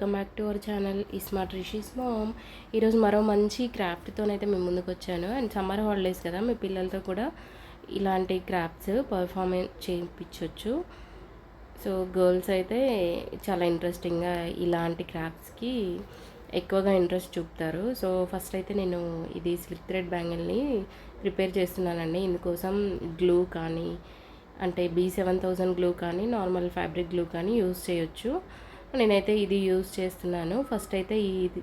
Welcome back to our channel ismart smart Rishi's mom. ఈరోజు మరో మంచి క్రాఫ్ట్తోనైతే మేము ముందుకు వచ్చాను. అండ్ సమ్మర్ హాలిడేస్ కదా మీ పిల్లలతో కూడా ఇలాంటి క్రాఫ్ట్స్ పర్ఫార్మెన్స్ చేయించవచ్చు సో గర్ల్స్ అయితే చాలా ఇంట్రెస్టింగ్గా ఇలాంటి క్రాఫ్ట్స్కి ఎక్కువగా ఇంట్రెస్ట్ చూపుతారు. సో ఫస్ట్ అయితే నేను ఇది స్లిప్ థ్రెడ్ బ్యాంగిల్ని ప్రిపేర్ చేస్తున్నానండి. ఇందుకోసం గ్లూ కానీ అంటే బీ సెవెన్ థౌజండ్ గ్లూ కానీ నార్మల్ ఫ్యాబ్రిక్ గ్లూ కానీ యూస్ చేయొచ్చు. నేనైతే ఇది యూజ్ చేస్తున్నాను. ఫస్ట్ అయితే ఇది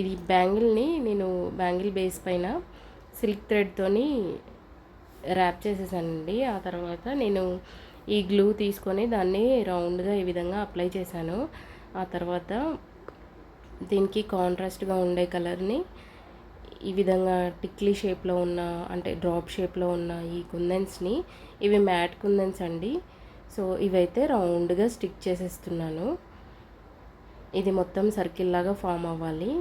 ఇది బ్యాంగిల్ని నేను బ్యాంగిల్ బేస్ పైన సిల్క్ థ్రెడ్తోని ర్యాప్ చేసేసానండి. ఆ తర్వాత నేను ఈ గ్లూ తీసుకొని దాన్ని రౌండ్గా ఈ విధంగా అప్లై చేశాను. ఆ తర్వాత దీనికి కాంట్రాస్ట్గా ఉండే కలర్ని ఈ విధంగా టిక్లీ షేప్లో ఉన్న అంటే డ్రాప్ షేప్లో ఉన్న ఈ కుందన్స్ని ఇవి మ్యాట్ కుందన్స్ అండి. సో ఇవైతే రౌండ్గా స్టిక్ చేసేస్తున్నాను. ఇది మొత్తం సర్కిల్ లాగా ఫామ్ అవ్వాలి.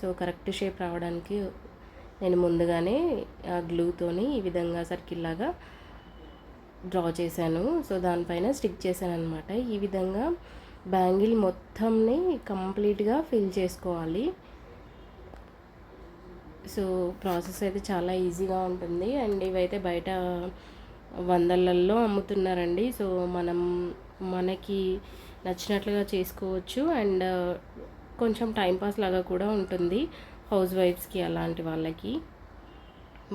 సో కరెక్ట్ షేప్ రావడానికి నేను ముందుగానే ఆ గ్లూతోని ఈ విధంగా సర్కిల్ లాగా డ్రా చేశాను. సో దానిపైన స్టిక్ చేశాను అనమాట ఈ విధంగా బ్యాంగిల్ మొత్తంని కంప్లీట్గా ఫిల్ చేసుకోవాలి. సో ప్రాసెస్ అయితే చాలా ఈజీగా ఉంటుంది. అండ్ ఇవైతే బయట వందలల్లో అమ్ముతున్నారండి. సో మనం మనకి నచ్చినట్లుగా చేసుకోవచ్చు. అండ్ కొంచెం టైంపాస్ లాగా కూడా ఉంటుంది హౌస్ వైఫ్స్కి అలాంటి వాళ్ళకి.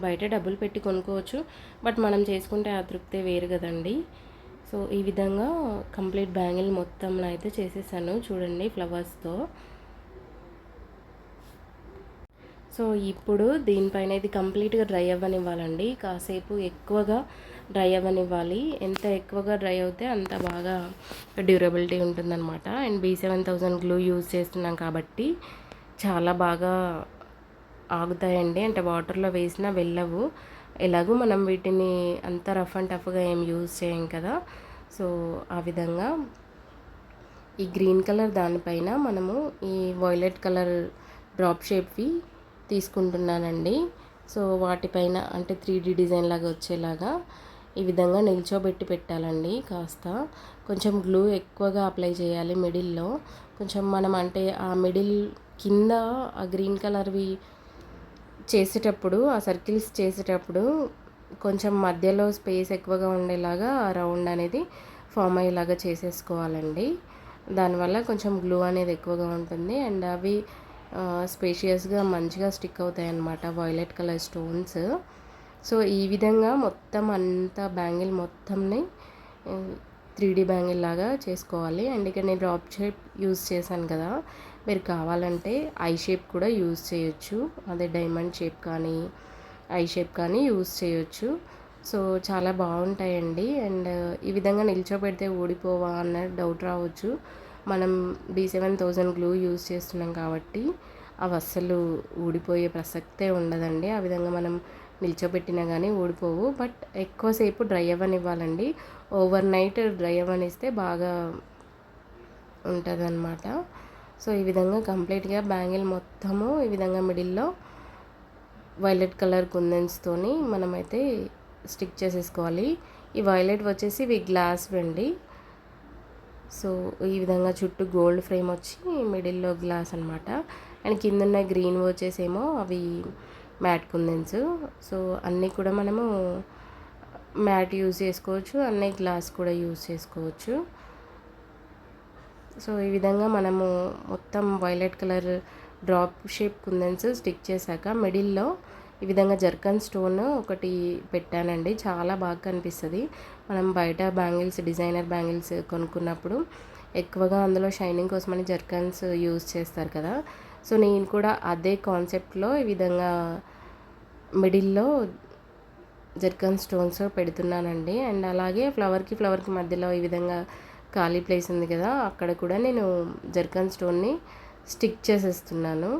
బయట డబ్బులు పెట్టి కొనుక్కోవచ్చు. బట్ మనం చేసుకుంటే ఆ తృప్తే వేరు కదండి. సో ఈ విధంగా కంప్లీట్ బ్యాంగిల్ మొత్తం అయితే చేసేసాను. చూడండి ఫ్లవర్స్తో. సో ఇప్పుడు దీనిపైన ఇది కంప్లీట్గా డ్రై అవ్వనివ్వాలండి. కాసేపు ఎక్కువగా డ్రై అవ్వనివ్వాలి. ఎంత ఎక్కువగా డ్రై అవుతే అంత బాగా డ్యూరబిలిటీ ఉంటుందన్నమాట. And B seven thousand glue use చేస్తున్నాం కాబట్టి చాలా బాగా ఆగుతాయండి. అంటే వాటర్లో వేసినా వెళ్ళవు. ఎలాగో మనం వీటిని అంత రఫ్ అండ్ టఫ్గా ఏం యూజ్ చేయం కదా. సో ఆ విధంగా ఈ గ్రీన్ కలర్ దానిపైన మనము ఈ వైలెట్ కలర్ డ్రాప్ షేప్వి తీసుకుంటున్నానండి. సో వాటిపైన అంటే త్రీ డీ డిజైన్ లాగా వచ్చేలాగా ఈ విధంగా నిల్చోబెట్టి పెట్టాలండి కాస్త. కొంచెం గ్లూ ఎక్కువగా అప్లై చేయాలి మిడిల్లో. కొంచెం మనం అంటే ఆ మిడిల్ కింద ఆ గ్రీన్ కలర్వి చేసేటప్పుడు ఆ సర్కిల్స్ చేసేటప్పుడు కొంచెం మధ్యలో స్పేస్ ఎక్కువగా ఉండేలాగా ఆ రౌండ్ అనేది ఫామ్ అయ్యేలాగా చేసేసుకోవాలండి. దానివల్ల కొంచెం గ్లూ అనేది ఎక్కువగా ఉంటుంది అండ్ అవి స్పేషియస్గా మంచిగా స్టిక్ అవుతాయి అన్నమాట వైలెట్ కలర్ స్టోన్స్. సో ఈ విధంగా మొత్తం అంతా బ్యాంగిల్ మొత్తంని త్రీ డీ బ్యాంగిల్ లాగా చేసుకోవాలి. అండ్ ఇక్కడ నేను డ్రాప్ షేప్ యూస్ చేశాను కదా. మీరు కావాలంటే ఐ షేప్ కూడా యూజ్ చేయొచ్చు. అదే డైమండ్ షేప్ కానీ ఐ షేప్ కానీ యూజ్ చేయొచ్చు. సో చాలా బాగుంటాయండి. అండ్ ఈ విధంగా నిల్చోబెడితే ఊడిపోవా అన్న డౌట్ రావచ్చు. మనం B seven thousand glue use చేస్తున్నాం కాబట్టి అవి అస్సలు ఊడిపోయే ప్రసక్తే ఉండదండి. ఆ విధంగా మనం నిల్చోబెట్టినా కానీ ఊడిపోవు. బట్ ఎక్కువసేపు డ్రై అవ్వనివ్వాలండి. ఓవర్ నైట్ డ్రై అవ్వనిస్తే బాగా ఉంటుంది అనమాట సో ఈ విధంగా కంప్లీట్గా బ్యాంగిల్ మొత్తము ఈ విధంగా మిడిల్లో వైలెట్ కలర్ కుందన్స్తోని మనమైతే స్టిక్ చేసేసుకోవాలి. ఈ వైలెట్ వచ్చేసి ఇవి గ్లాస్ వెండి. సో ఈ విధంగా చుట్టూ గోల్డ్ ఫ్రేమ్ వచ్చి మిడిల్లో గ్లాస్ అనమాట అండ్ కింద ఉన్న గ్రీన్ వచ్చేసేమో అవి మ్యాట్ కుందన్స్. సో అన్నీ కూడా మనము మ్యాట్ యూజ్ చేసుకోవచ్చు. అన్నీ గ్లాస్ కూడా యూజ్ చేసుకోవచ్చు. సో ఈ విధంగా మనము మొత్తం violet colour drop shape kundans stick చేశాక మిడిల్లో ఈ విధంగా జర్కన్ స్టోన్ ఒకటి పెట్టానండి. చాలా బాగా కనిపిస్తుంది. మనం బయట బ్యాంగిల్స్ డిజైనర్ బ్యాంగిల్స్ కొనుక్కున్నప్పుడు ఎక్కువగా అందులో షైనింగ్ కోసమని జర్కన్స్ యూజ్ చేస్తారు కదా. సో నేను కూడా అదే కాన్సెప్ట్లో ఈ విధంగా మిడిల్లో జర్కన్ స్టోన్స్ పెడుతున్నానండి. అండ్ అలాగే ఫ్లవర్కి ఫ్లవర్కి మధ్యలో ఈ విధంగా ఖాళీ ప్లేస్ ఉంది కదా అక్కడ కూడా నేను జర్కన్ స్టోన్ని స్టిక్ చేసేస్తున్నాను.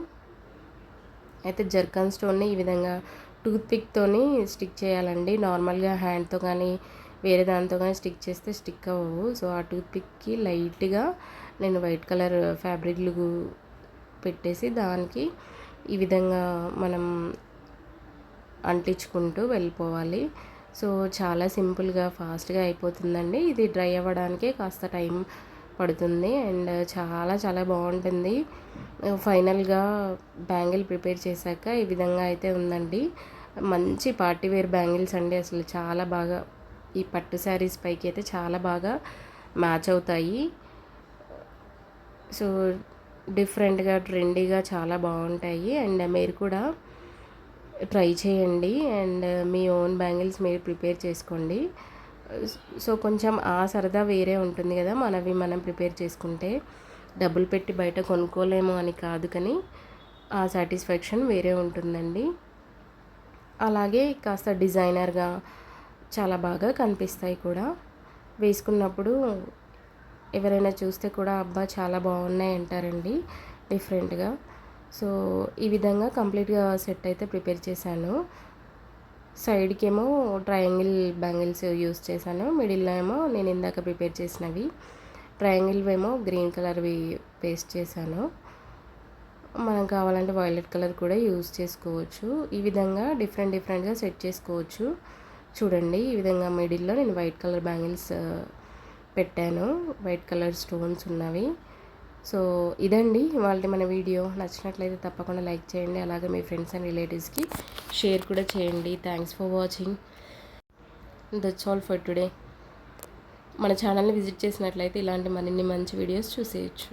అయితే జర్కన్ స్టోన్ని ఈ విధంగా టూత్ పిక్తోని స్టిక్ చేయాలండి. నార్మల్గా హ్యాండ్తో కానీ వేరే దాంతో కానీ స్టిక్ చేస్తే స్టిక్ అవ్వవు. సో ఆ టూత్ పిక్కి లైట్గా నేను వైట్ కలర్ ఫ్యాబ్రిక్ పెట్టేసి దానికి ఈ విధంగా మనం అంటించుకుంటూ వెళ్ళిపోవాలి. సో చాలా సింపుల్గా ఫాస్ట్గా అయిపోతుందండి. ఇది డ్రై అవ్వడానికే కాస్త టైం పడుతుంది. అండ్ చాలా చాలా బాగుంటుంది. ఫైనల్గా బ్యాంగిల్ ప్రిపేర్ చేశాక ఈ విధంగా అయితే ఉందండి. మంచి పార్టీ వేర్ బ్యాంగిల్స్ అండి. అసలు చాలా బాగా ఈ పట్టు శారీస్ పైకి అయితే చాలా బాగా మ్యాచ్ అవుతాయి. సో డిఫరెంట్గా ట్రెండీగా చాలా బాగుంటాయి. అండ్ మీరు కూడా ట్రై చేయండి అండ్ మీ ఓన్ బ్యాంగిల్స్ మీరు ప్రిపేర్ చేసుకోండి. సో కొంచెం ఆ సరదా వేరే ఉంటుంది కదా మనవి మనం ప్రిపేర్ చేసుకుంటే డబ్బులు పెట్టి బయట కొనుక్కోలేము అని కాదు కానీ ఆ సాటిస్ఫాక్షన్ వేరే ఉంటుందండి. అలాగే కాస్త డిజైనర్గా చాలా బాగా కనిపిస్తాయి కూడా. వేసుకున్నప్పుడు ఎవరైనా చూస్తే కూడా అబ్బా చాలా బాగున్నాయి అంటారండి డిఫరెంట్గా. సో ఈ విధంగా కంప్లీట్గా సెట్ అయితే ప్రిపేర్ చేశాను. సైడ్కి ఏమో ట్రయాంగిల్ బ్యాంగిల్స్ యూస్ చేశాను. మిడిల్లో ఏమో నేను ఇందాక ప్రిపేర్ చేసినవి. ట్రయాంగిల్ ఏమో గ్రీన్ కలర్వి పేస్ట్ చేశాను. మనం కావాలంటే వైలెట్ కలర్ కూడా యూజ్ చేసుకోవచ్చు. ఈ విధంగా డిఫరెంట్ డిఫరెంట్గా సెట్ చేసుకోవచ్చు. చూడండి ఈ విధంగా మిడిల్లో నేను వైట్ కలర్ బ్యాంగిల్స్ పెట్టాను. వైట్ కలర్ స్టోన్స్ ఉన్నవి. సో ఇదండి వాళ్ళ మన వీడియో. నచ్చినట్లయితే తప్పకుండా లైక్ చేయండి. అలాగే మీ ఫ్రెండ్స్ అండ్ రిలేటివ్స్కి షేర్ కూడా చేయండి. Thanks for watching. That's all for today మన ఛానల్ని విజిట్ చేసినట్లయితే ఇలాంటి మరిన్ని మంచి వీడియోస్ చూసేయచ్చు.